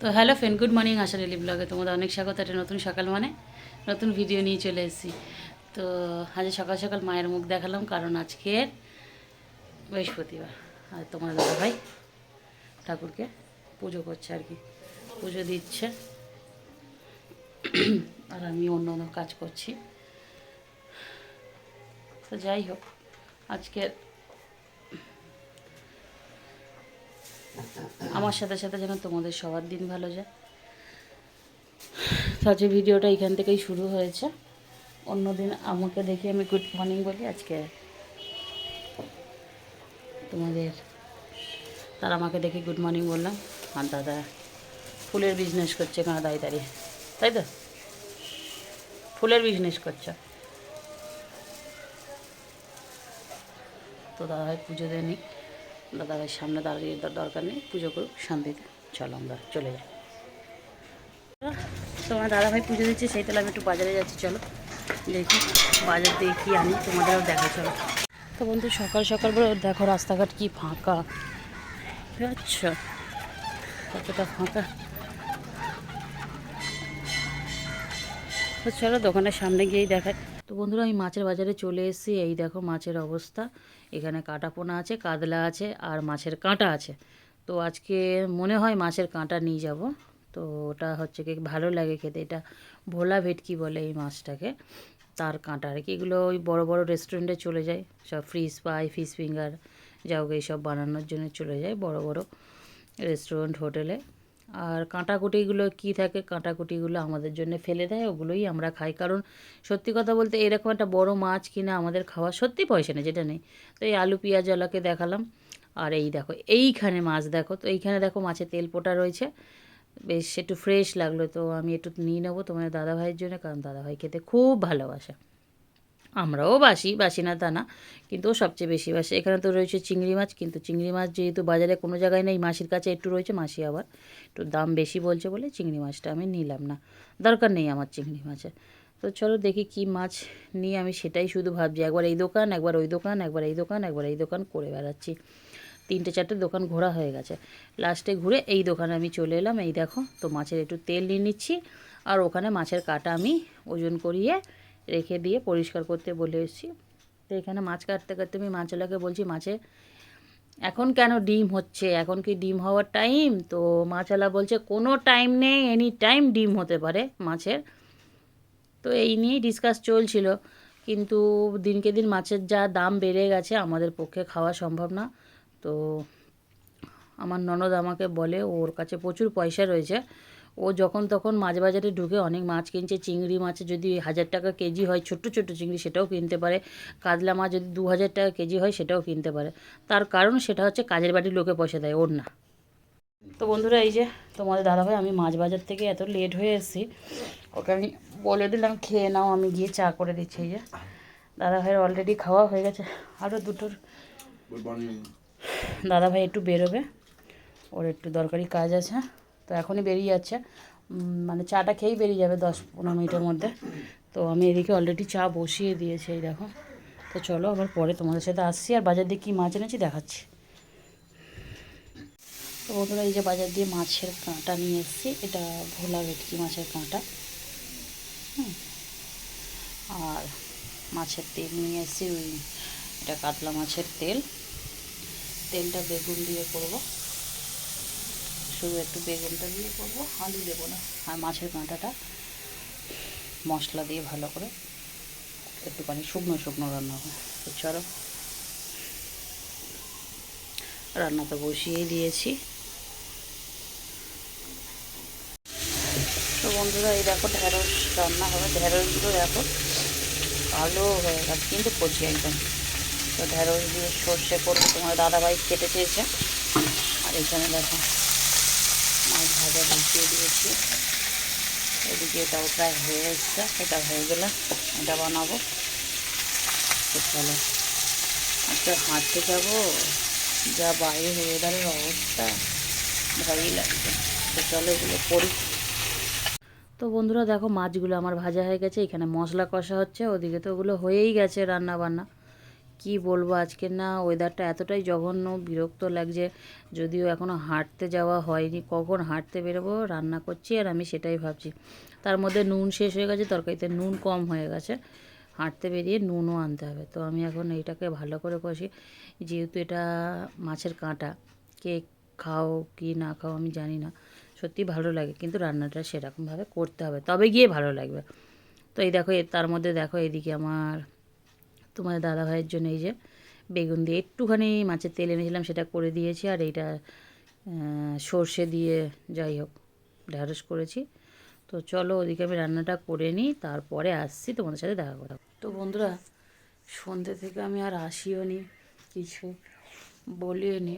তো hello friend good morning আশা রেলি ব্লগে তোমাদের অনেক স্বাগত একটা নতুন সকাল মানে নতুন ভিডিও নিয়ে চলে এসেছি। তো আজ সকাল সকাল মায়ের মুখ দেখালাম, কারণ আজকে বৃহস্পতিবার। আর তোমার দাদা ভাই ঠাকুরকে পুজো করছে আর কি, পুজো দিচ্ছে। আর আমি অন্য অন্য কাজ করছি। তো যাই হোক আজকে আমার সাথে সাথে যেন তোমাদের সবার দিন ভালো যায়। তো আজকে ভিডিওটা এখান থেকেই শুরু হয়েছে। অন্যদিন আমাকে দেখে আমি গুড মর্নিং বলি, আজকে তোমাদের তারা আমাকে দেখে গুড মর্নিং বললাম। আর দাদা ফুলের বিজনেস করছে এখানে দাঁড়িয়ে দাঁড়িয়ে। তাই তো? ফুলের বিজনেস করছে। তো দাদাভাই পুজো দেয়নি। দাদাভাইয়ের সামনে দাঁড়িয়ে দরকার নেই, পুজো করুক, শান্তিতে চলো আমরা চলে যাই। তোমার দাদাভাই পুজো দিচ্ছে, সেই তাহলে আমি একটু বাজারে যাচ্ছি, চলো। দেখি, বাজার দিয়ে কী আনি, তোমাদেরও দেখা চলো। তো বন্ধু, সকাল সকাল বলে দেখো রাস্তাঘাট কি ফাঁকা। আচ্ছা কতটা ফাঁকা। চলো, দোকানের সামনে গিয়েই দেখাই। তো বন্ধুরা, আমি মাছের বাজারে চলে এসেছি। এই দেখো মাছের অবস্থা। এখানে কাটা পোনা আছে, কাতলা আছে আর মাছের কাঁটা আছে। তো আজকে মনে হয় মাছের কাঁটা নিয়ে যাব। তো ওটা হচ্ছে কি, ভালো লাগে খেতে। এটা ভোলা ভেটকি বলে এই মাছটাকে, তার কাঁটা। আর কি এগুলো ওই বড় বড় রেস্টুরেন্টে চলে যায়। সব ফ্রিজ পাই ফিশ ফিঙ্গার যাও এইসব বানানোর জন্য চলে যায় বড় বড় রেস্টুরেন্ট হোটেলে আর কাঁটাকুটিগুলো কী থাকে, কাঁটাকুটিগুলো আমাদের জন্য ফেলে দেয়, ওগুলোই আমরা খাই। কারণ সত্যি কথা বলতে এরকম একটা বড় মাছ কিনা আমাদের খাওয়া সত্যি পয়সা নেই, যেটা নেই। তো এই আলু পেঁয়াজওয়ালাকে দেখালাম। আর এই দেখো, এইখানে মাছ দেখো। তো এইখানে দেখো মাছের তেল পোটা রয়েছে। বেশ একটু ফ্রেশ লাগল, তো আমি একটু নিয়ে নেব তোমার দাদাভাইয়ের জন্য, কারণ দাদাভাই খেতে খুব ভালোবাসে। আমরাও বাসি বাসি না তা না। কিন্তু ও সবচেয়ে বেশি বাসে। এখানে তো রয়েছে চিংড়ি মাছ, কিন্তু চিংড়ি মাছ যেহেতু বাজারে কোনো জায়গায় নেই, মাসির কাছে একটু রয়েছে, মাসি আবার। একটু দাম বেশি বলছে বলে চিংড়ি মাছটা আমি নিলাম না। দরকার নেই আমার চিংড়ি মাছের। তো চলো দেখি কি মাছ নিয়ে আমি, সেটাই শুধু ভাবছি। একবার এই দোকান, একবার ওই দোকান, একবার এই দোকান, একবার এই দোকান করে বেড়াচ্ছি। তিনটে চারটে দোকান ঘোরা হয়ে গেছে। লাস্টে ঘুরে এই দোকানে আমি চলে এলাম। এই দেখো, তো মাছের একটু তেল নিয়ে নিচ্ছি। আর ওখানে মাছের কাটা আমি ওজন করিয়ে রেখে দিয়ে পরিষ্কার করতে বলে এসেছি। তো এখানে মাছ কাটতে কাটতে আমি মাছওয়ালাকে বলছি, মাছে, এখন কেন ডিম হচ্ছে? এখন কি ডিম হওয়ার টাইম? তো মাছওয়ালা বলছে, কোনো টাইম নেই, এনি টাইম ডিম হতে পারে মাছের। তো এই নিয়েই ডিসকাস চলছিল। কিন্তু দিনকে দিন মাছের যা দাম বেড়ে গেছে, আমাদের পক্ষে খাওয়া সম্ভব না। তো আমার ননদ আমাকে বলে, ওর কাছে প্রচুর পয়সা রয়েছে ও যখন তখন মাছ বাজারে ঢুকে অনেক মাছ কিনছে চিংড়ি মাছ যদি হাজার টাকা কেজি হয় ছোট্ট ছোট্ট চিংড়ি সেটাও কিনতে পারে। কাতলা মাছ যদি দু হাজার টাকা কেজি হয় সেটাও কিনতে পারে। তার কারণ সেটা হচ্ছে কাজের বাড়ির লোকে পয়সা দেয় ওর না। তো বন্ধুরা এই যে তোমাদের দাদাভাই আমি মাছ বাজার থেকে এত লেট হয়ে এসেছি। ওকে আমি বলে দিলাম খেয়ে নাও আমি গিয়ে চা করে দিচ্ছি এই যে। দাদাভাইয়ের অলরেডি খাওয়া হয়ে গেছে। আরও দুটোর দাদাভাই একটু বেরোবে ওর একটু দরকারি কাজ আছে। তো এখনই বেরিয়ে যাচ্ছে। মানে চাটা খেয়েই বেরিয়ে যাবে দশ পনেরো মিনিটের মধ্যে। তো আমি এদিকে অলরেডি চা বসিয়ে দিয়েছি, এই দেখো। তো চলো আবার পরে তোমাদের সাথে আসছি আর বাজার দিয়ে কী মাছ এনেছি দেখাচ্ছি। তো বন্ধুরা, এই যে বাজার দিয়ে মাছের কাঁটা নিয়ে এসেছি। এটা ভোলা ভেটকি মাছের কাঁটা। আর মাছের তেল নিয়ে এসেছি, ওই এটা কাতলা মাছের তেল। তেলটা বেগুন দিয়ে করব। শুধু একটু বেগুনটা দিয়ে করব, আলু দেবো না, আর মাছের কাঁটাটা মশলা দিয়ে ভালো করে একটুখানি শুকনো শুকনো রান্না হবে তো চলো রান্না তো বসিয়েই দিয়েছি। তো বন্ধুরা, এই দেখো ঢেঁড়স রান্না হবে, ঢেঁড়সগুলো দেখো ভালো হয়ে গেছে, কিন্তু কচি একদম। তো ঢেঁড়স দিয়ে সর্ষে করব, তোমার দাদাভাই কেটে চেয়েছে আর এখানে দেখো ভাজা বসিয়ে দিয়েছি। এদিকে এটাও প্রায় হয়ে এসছে এটা হয়ে গেলে এটা বানাবো। তো চলো, আজকে হাঁটতে যাব, যা বাইরে হয়ে ওয়েদারের অবস্থা ভয়ই লাগছে। তো চলো এগুলো করি। তো বন্ধুরা দেখো, মাছগুলো আমার ভাজা হয়ে গেছে, এখানে মশলা কষা হচ্ছে, ওদিকে তো ওগুলো হয়েই গেছে রান্না বান্না কি বলব আজকে না ওয়েদারটা এতটাই জঘন্য, বিরক্ত লাগছে। যদিও এখনও হাঁটতে যাওয়া হয়নি, কখন হাঁটতে বেরোবো, রান্না করছি আর আমি সেটাই ভাবছি। তার মধ্যে নুন শেষ হয়ে গেছে, তরকারিতে নুন কম হয়ে গেছে। হাঁটতে বেরিয়ে নুনও আনতে হবে। তো আমি এখন এইটাকে ভালো করে কষি। যেহেতু এটা মাছের কাঁটা, কে খাও কি না খাও আমি জানি না। সত্যি ভালো লাগে, কিন্তু রান্নাটা সেরকমভাবে করতে হবে, তবে গিয়ে ভালো লাগবে। তো এই দেখো তার মধ্যে দেখো এদিকে আমার তোমার দাদা ভাইয়ের জন্য এই যে বেগুন দিয়ে একটুখানি মাছের তেল এনেছিলাম, সেটা করে দিয়েছি আর এইটা সর্ষে দিয়ে যাই হোক ঢ্যাঁড়স করেছি। তো চলো ওদিকে আমি রান্নাটা করে নিই, তারপরে আসছি তোমাদের সাথে দেখা করা তো বন্ধুরা সন্ধ্যে থেকে আমি আর আসিও নি, কিছু বলিও নি।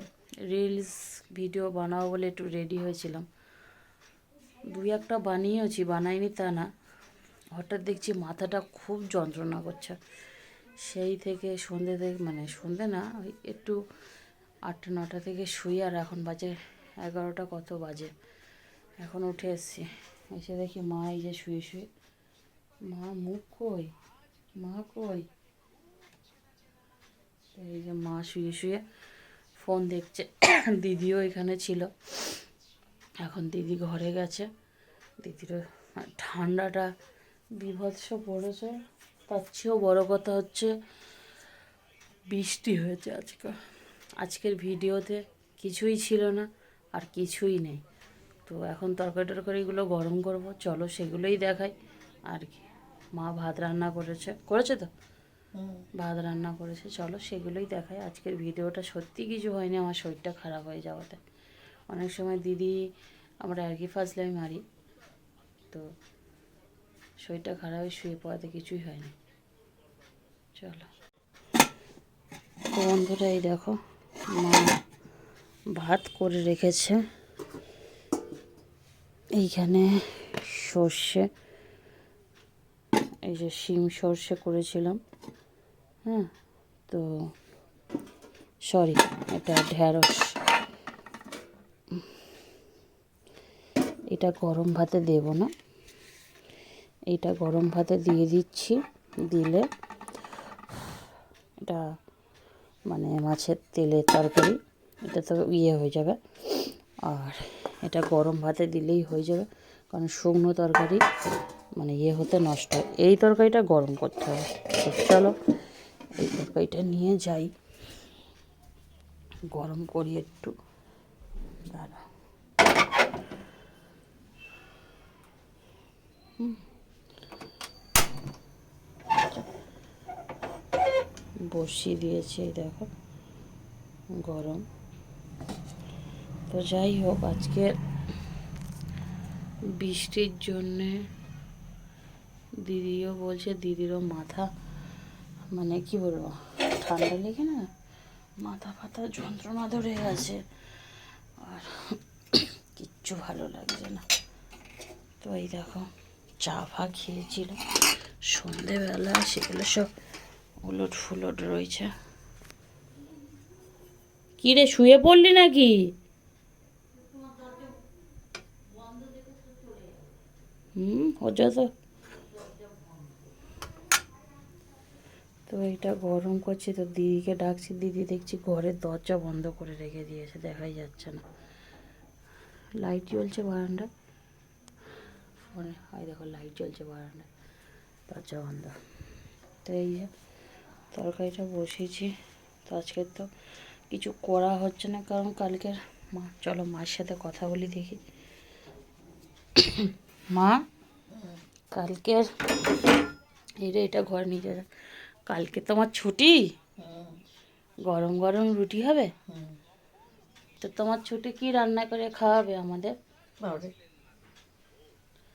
রিলস ভিডিও বানাবো বলে একটু রেডি হয়েছিলাম। দুই একটা বানিয়েওছি, বানাইনি তা না। হঠাৎ দেখছি মাথাটা খুব যন্ত্রণা করছে। সেই থেকে সন্ধ্যে থেকে মানে সন্ধ্যে না, ওই একটু আটটা, নটা থেকে শুই আর এখন বাজে এগারোটা কত বাজে। এখন উঠে এসছি। এসে দেখি মা এই যে শুয়ে শুয়ে, মা মুখ কই? মা কই? এই যে মা শুয়ে শুয়ে ফোন দেখছে। দিদিও এখানে ছিল। এখন দিদি ঘরে গেছে। দিদিরও ঠান্ডাটা বিভৎস পড়েছে। তার চেয়েও বড় কথা হচ্ছে বৃষ্টি হয়েছে আজকে। আজকের ভিডিওতে কিছুই ছিল না আর কিছুই নেই। তো এখন তরকারি টরকারিগুলো গরম করব চলো সেগুলোই দেখাই। আর কি মা ভাত রান্না করেছে। করেছে তো? ভাত রান্না করেছে চলো সেগুলোই দেখাই। আজকের ভিডিওটা সত্যি কিছু হয়নি আমার শরীরটা খারাপ হয়ে যাওয়াতে। অনেক সময় দিদি আমরা আর কি ফাজলাই মারি। তো শরীরটা খারাপ হয়ে শুয়ে পড়াতে কিছুই হয়নি। চলো। তো বন্ধুরা এই দেখো, মা ভাত করে রেখেছে। এইখানে সর্ষে, এই যে শিম সর্ষে করেছিলাম হ্যাঁ? তো সরি, এটা ঢ্যাঁড়স এটা গরম ভাতে দেব না। এটা গরম ভাতে দিয়ে দিচ্ছি, দিলে এটা মানে মাছের তেলের তরকারি, এটা তো ইয়ে হয়ে যাবে। আর এটা গরম ভাতে দিলেই হয়ে যাবে, কারণ শুকনো তরকারি মানে ইয়ে হতে নষ্ট এই তরকারিটা গরম করতে হবে। চলো, এই তরকারিটা নিয়ে যাই। গরম করি একটু। দাঁড়া। বসিয়ে দিয়েছি দেখো, গরম। তো যাই হোক, আজকে বৃষ্টির জন্যে দিদিও বলছে, দিদিরও মাথা মানে কি বলব, ঠান্ডা লেগে না, মাথা ফাথা যন্ত্রণা ধরে গেছে আর কিচ্ছু ভালো লাগছে না। তো এই দেখো, চা ফা খেয়েছিল। সন্ধেবেলা সেগুলো সব উলট ফুলট রয়েছে। কি রে, শুয়ে পড়লি নাকি? হুম তো। তো এটা গরম করছি, তো দিদিকে ডাকছি, দিদি দেখছি ঘরের দরজা বন্ধ করে রেখে দিয়েছে, দেখাই যাচ্ছে না। লাইট জ্বলছে বারান্দায়। ফোনে হয় দেখো লাইট জ্বলছে বারান্দায়। দরজা বন্ধ। তো এই যে তরকারিটা বসিয়েছি। তো আজকে তো কিছু করা হচ্ছে না কারণ কালকের মা চলো মার সাথে কথা বলি দেখি। মা কালকের রে এটা ঘর নিয়ে যা কালকে তোমার ছুটি? গরম গরম রুটি হবে? তো তোমার ছুটি কি রান্না করে খাওয়াবে আমাদের?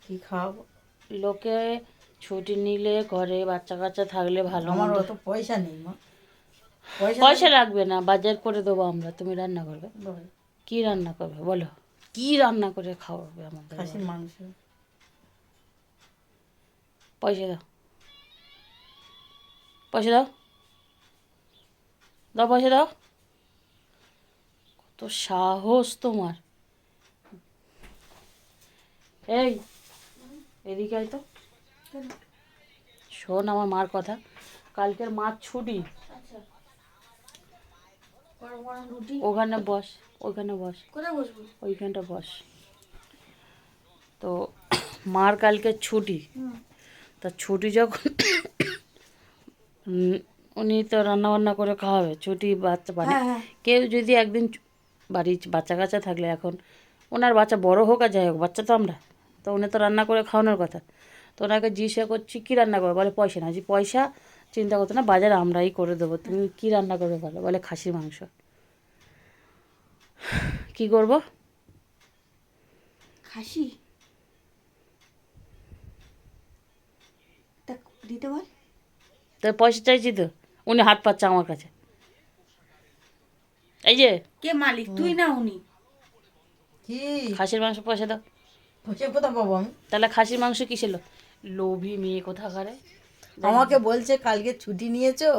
কি খাওয়াবো? লোকে ছুটি নিলে ঘরে বাচ্চা কাচ্চা থাকলে ভালো আমার অত পয়সা নেই মা। পয়সা লাগবে না বাজার করে দেবো আমরা তুমি রান্না করবে। কি রান্না করবে বলো? কি রান্না করে খাওয়াবে আমাদের খাসির মাংস। পয়সা দাও। পয়সা দাও। দাও পয়সা দাও। কত সাহস তোমার। এই এদিকে তো। শোন আমার মার কথা। কালকের মার ছুটি। ওখানে বস ওখানে বস। ওইখানটা বস। তো মার কালকে ছুটি। তা ছুটি যখন উনি তো রান্না বান্না করে খাওয়াবে ছুটি বাচ্চা বাড়ি। হ্যাঁ হ্যাঁ। কেউ যদি একদিন বাড়ির বাচ্চা কাচ্চা থাকলে এখন ওনার বাচ্চা বড় হোক আর যাই হোক বাচ্চা তো আমরা। তো উনি তো রান্না করে খাওয়ানোর কথা। তো ওনাকে জিজ্ঞাসা করছি কী রান্না করবে? বলে পয়সা না। যে পয়সা চিন্তা করতো না বাজারে আমরাই করে দেবো। তুমি কী রান্না করবে বলো? বলে খাসির মাংস। কি করব? খাসি? দিতে বল। তো পয়সা চাইছি তো উনি হাত পাচ্ছে আমার কাছে। এই যে কে মালিক? তুই না উনি। কি? খাসির মাংস পয়সা দাও। পয়সা কোথা পাবো আমি? তাহলে খাসির মাংস কি ছিল লোভী মেয়ে কোথাকারে? আমাকে বলছে কালকে ছুটি নিয়েছো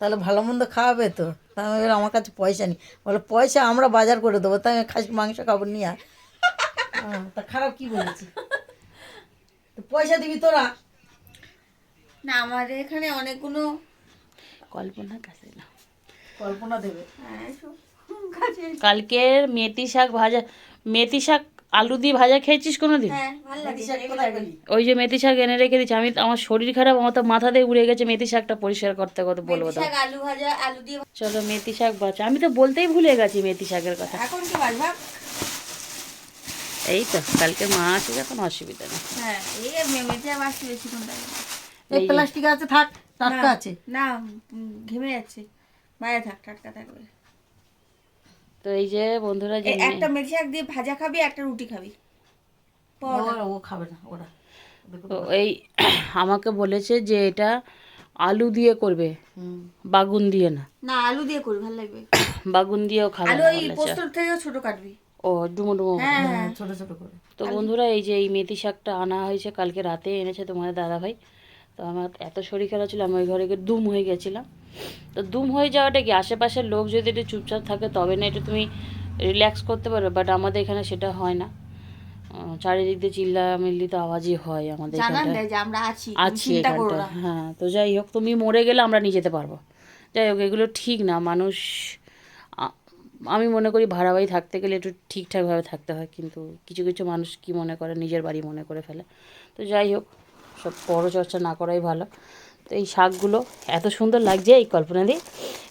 তাহলে ভালো মন্দ খাওয়াবে তো? তা আমি বললাম, আমার কাছে পয়সা নেই। বলে পয়সা আমরা বাজার করে দেবো তাই আমি খাসি মাংস খাব নিয়ে আয়। হ্যাঁ, তা খারাপ কি বলেছি? তো পয়সা দিবি তোরা। না আমাদের এখানে অনেকগুলো কল্পনা কাছে না। কল্পনা দেবে। হ্যাঁ, কালকের মেথি শাক ভাজা মেথি শাক আলু দিয়ে ভাজা খেয়েছিস কোনো দিন হ্যাঁ? ওই যে মেথি শাক এনে রেখে দিচ্ছি আমি আমার শরীর খারাপ আমার তো মাথা দিয়ে উড়ে গেছে মেথি শাকটা পরিষ্কার করতে কত বলব তো। শাক আলু ভাজা আলু দিয়ে চলো মেথি শাক বাঁচা। আমি তো বলতেই ভুলে গেছি মেথি শাকের কথা। এখন কি এই তো কালকে মা আছে যখন অসুবিধা নেই। হ্যাঁ এই প্লাস্টিক আছে থাক টাটকা আছে। না ঘেমে যাচ্ছে। বাইরে থাক টাটকা থাকবে তো এই যে বন্ধুরা যে একটা মেথি শাক দিয়ে ভাজা খাবি একটা রুটি খাবি। ও খাবে না ওরা। তো এই আমাকে বলেছে যে এটা আলু দিয়ে করবে বাগুন দিয়ে না। না আলু দিয়ে করি ভালো লাগবে। বাগুন দিয়েও খাবে আলু বলেছে। পোস্তর থেকেও ছোট কাটবি। ও ডুমো ডুমো। হ্যাঁ হ্যাঁ ছোট ছোট করে। তো বন্ধুরা এই যে এই মেথি শাকটা আনা হয়েছে কালকে রাতে এনেছে তোমাদের দাদা ভাই তো আমার এত শরীর খারাপ ছিল আমি ওই ঘরে গিয়ে দুম হয়ে গেছিলাম। তো দুম হয়ে যাওয়াটা কি আশেপাশের লোক যদি একটু চুপচাপ থাকে তবে না একটু তুমি রিল্যাক্স করতে পারবে বাট আমাদের এখানে সেটা হয় না। চারিদিক দিয়ে চিল্লা মিল্লি তো আওয়াজই হয় আমাদের আমরা আছি এখানটা হ্যাঁ তো যাই হোক তুমি মরে গেলে আমরা নিয়ে যেতে পারব। যাই হোক এগুলো ঠিক না মানুষ আমি মনে করি ভাড়া বাড়ি থাকতে গেলে একটু ঠিকঠাকভাবে থাকতে হয় কিন্তু কিছু কিছু মানুষ কি মনে করে নিজের বাড়ি মনে করে ফেলে। তো যাই হোক সব বড় চর্চা না করাই ভালো। তো এই শাকগুলো এত সুন্দর লাগছে এই কল্পনা দিয়ে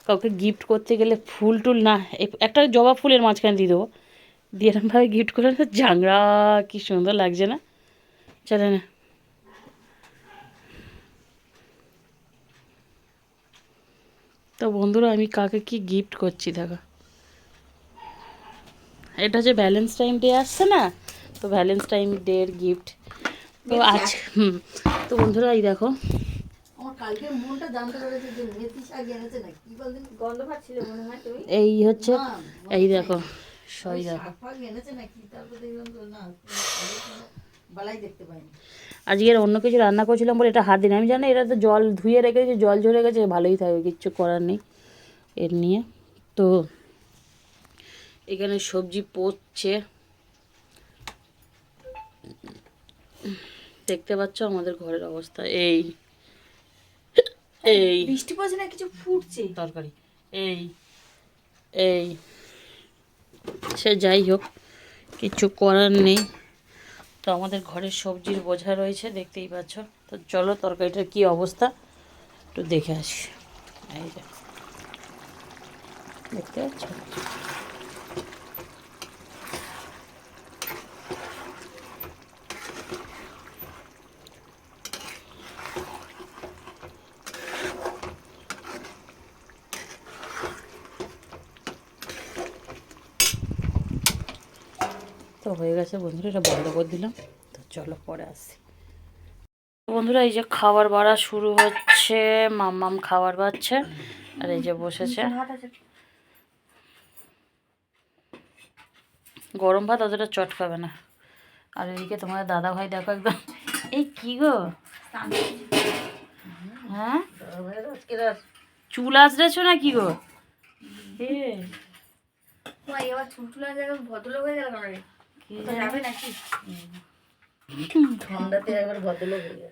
কাউকে গিফট করতে গেলে ফুল টুল না একটা জবা ফুলের মাঝখানে দিয়ে দেবো। দিয়ে এরমভাবে গিফট করে না জাংরা কি সুন্দর লাগছে না। চলে না। তো বন্ধুরা, আমি কাকে কি গিফট করছি দেখো। এটা যে ব্যালেন্স টাইম ডে আসছে না, তো ভ্যালেন্স টাইম ডে এর গিফট তো আজ হুম তো বন্ধুরা এই দেখো। মনে হয় এই হচ্ছে এই দেখো সই দেখো। আজকের অন্য কিছু রান্না করছিলাম বলে এটা হাত দিন আমি জানি এটা তো জল ধুয়ে রেখেছি জল ঝরে গেছে ভালোই থাকবে কিচ্ছু করার নেই এর নিয়ে। তো এখানে সবজি পচছে। দেখতে পাচ্ছ আমাদের ঘরের অবস্থা। এই এই। বৃষ্টি পড়ছে না কিছু ফুটছে। তরকারি। এই এই। সে যাই হোক কিছু করার নেই। তো আমাদের ঘরের সবজির বোঝা রয়েছে দেখতেই পাচ্ছ। তো চলো তরকারিটার কি অবস্থা একটু দেখে আসি। এই দেখতে পাচ্ছ? হয়ে গেছে বন্ধুরা, এটা বন্ধ করে দিলাম। তো চলো পরে আসি। বন্ধুরা, এই যে খাবার বাড়া শুরু হচ্ছে, মাম্মাম খাবার বাড়ছে, আর এই যে বসেছে। গরম ভাত অতটা চটকাবে না। আর এদিকে তোমার দাদা ভাই দেখো একদম, এই কি গো? হ্যাঁ? চুল আঁচড়েছো না কি গো ভদ্রলোক হয়ে গেল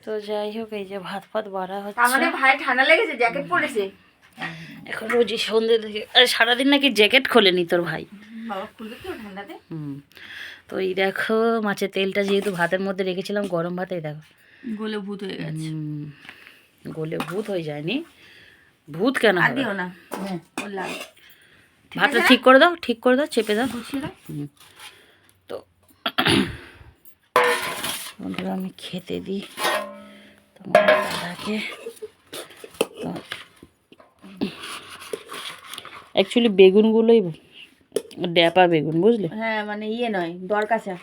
তো যাই হোক এই যে ভাত ফাত বাড়া হচ্ছে। ভাই ঠান্ডা লেগেছে জ্যাকেট পরেছে? এখন রোজই সন্ধ্যে থেকে আরে সারাদিন নাকি জ্যাকেট খোলেনি তোর ভাই? তো হুম। তো এই দেখো মাছের তেলটা যেহেতু ভাতের মধ্যে রেখেছিলাম গরম ভাতে দেখো। গলে ভূত হয়ে গেছে। গলে ভূত হয়ে যায়নি। ভূত কেন দিও না। হ্যাঁ ও লাল। ভাতটা ঠিক করে দাও ঠিক করে দাও চেপে দাও। দাও হুম। বন্ধুরা আমি খেতে দিই তোমার দাদাকে। তো অ্যাকচুয়ালি বেগুনগুলোই ড্যাপা বেগুন বুঝলে? হ্যাঁ মানে ইয়ে নয় দরকাছা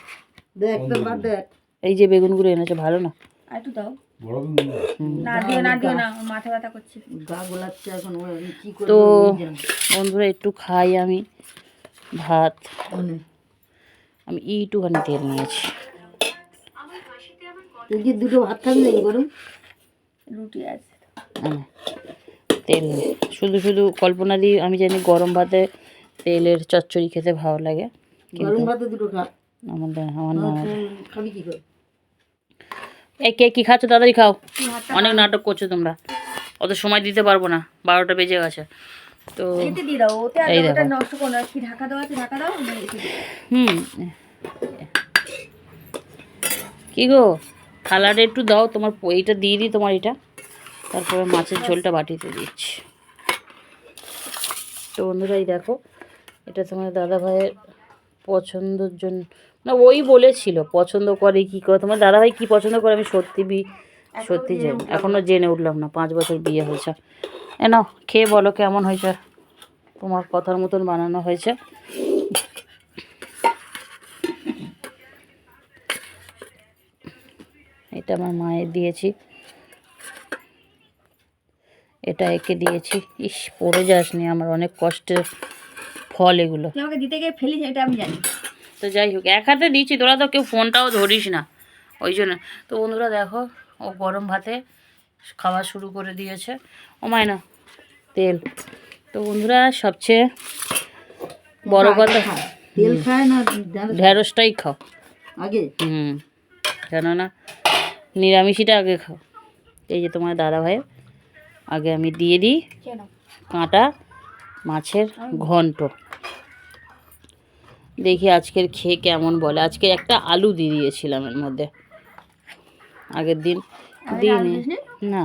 দেখ তো বাদ দেখ এই যে বেগুনগুলো এনেছে ভালো না? আর একটু দাও। বড় বেগুন দাও। না দিও না দিও না আমার মাথা ব্যথা করছে। গা গোলাচ্ছে এখন ও আমি কি করে তো বন্ধুরা একটু খাই আমি ভাত। আমি এইটুখানি তেল নিয়েছি। দুটো ভাত গরম রুটি আছে। হ্যাঁ, তেল শুধু শুধু কল্পনা দিই আমি জানি গরম ভাতে তেলের চচ্চড়ি খেতে ভালো লাগে গরম ভাতে দুটো খা। আমাদের আমার না খাবি কি করে? এই কে কী খাচ্ছ তাড়াতাড়ি খাও। অনেক নাটক করছ তোমরা। অত সময় দিতে পারব না বারোটা বেজে গেছে। তো এই দেখো। কি। হুম। গো? থালাটা একটু দাও তোমার এইটা দিয়ে দিই তোমার এটা তারপরে মাছের ঝোলটা বাটিতে দিচ্ছি। তো বন্ধুরা এই দেখো এটা তোমার দাদা ভাইয়ের পছন্দের জন্য না ওই বলেছিল পছন্দ করে কি করে? তোমার দাদা ভাই কী পছন্দ করে? আমি সত্যি বি সত্যি জানি এখনও জেনে উঠলাম না পাঁচ বছর বিয়ে হয়েছে। এ নাও খেয়ে বলো কেমন হয়েছে। তোমার কথার মতন বানানো হয়েছে। এটা আমার মায়ের দিয়েছি। এটা একে দিয়েছি। ইস পড়ে যাসনি আমার অনেক কষ্টের ফল এগুলো। আমাকে দিতে গিয়ে ফেলিস এটা আমি জানি। তো যাই হোক এক হাতে দিচ্ছি তোরা তো কেউ ফোনটাও ধরিস না। ওই জন্য। তো বন্ধুরা দেখো ও গরম ভাতে খাওয়া শুরু করে দিয়েছে। ও মায়না তেল। তো বন্ধুরা সবচেয়ে বড় কথা তেল খায় না ঢ্যাঁড়সটাই খাও। আগে? হুম। কেননা নিরামিষিটা আগে খাও। এই যে তোমার দাদা ভাইয়ের আগে আমি দিয়ে দিই কাঁটা মাছের ঘন্ট। দেখি আজকের খেয়ে কেমন বলে। আজকে একটা আলু দিয়ে দিয়েছিলাম এর মধ্যে। আগের দিন দিইনি না।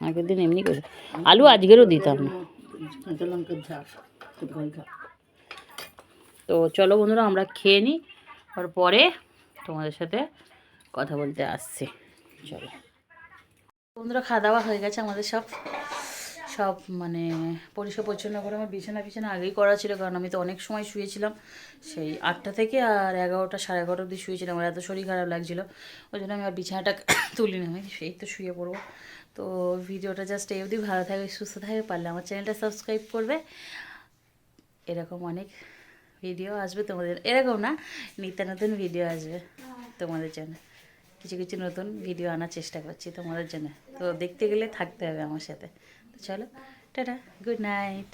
আগের দিন এমনি করে আলু আজকেরও দিতাম না। তো চলো বন্ধুরা আমরা খেয়ে নিই আর পরে তোমাদের সাথে কথা বলতে আসছি। চলো। বন্ধুরা খাওয়া দাওয়া হয়ে গেছে আমাদের সব। সব মানে পরিষ্কার পরিচ্ছন্ন করে আমার বিছানা বিছানা আগেই করা ছিল কারণ আমি তো অনেক সময় শুয়েছিলাম। সেই আটটা থেকে আর এগারোটা সাড়ে এগারোটা অবধি শুয়েছিলাম আমার এত শরীর খারাপ লাগছিল। ওই জন্য আমি আর বিছানাটা তুলি না আমি সেই তো শুয়ে পড়ব। তো ভিডিওটা জাস্ট এই অবধি ভালো থাকবে, সুস্থ থাকবে, পারলে আমার চ্যানেলটা সাবস্ক্রাইব করবে। এরকম অনেক ভিডিও আসবে তোমাদের, এরকম না, নিত্য নতুন ভিডিও আসবে তোমাদের জন্য। কিছু কিছু নতুন ভিডিও আনার চেষ্টা করছি তোমাদের জন্য। তো দেখতে গেলে থাকতে হবে আমার সাথে। তো চলো, টাটা গুড নাইট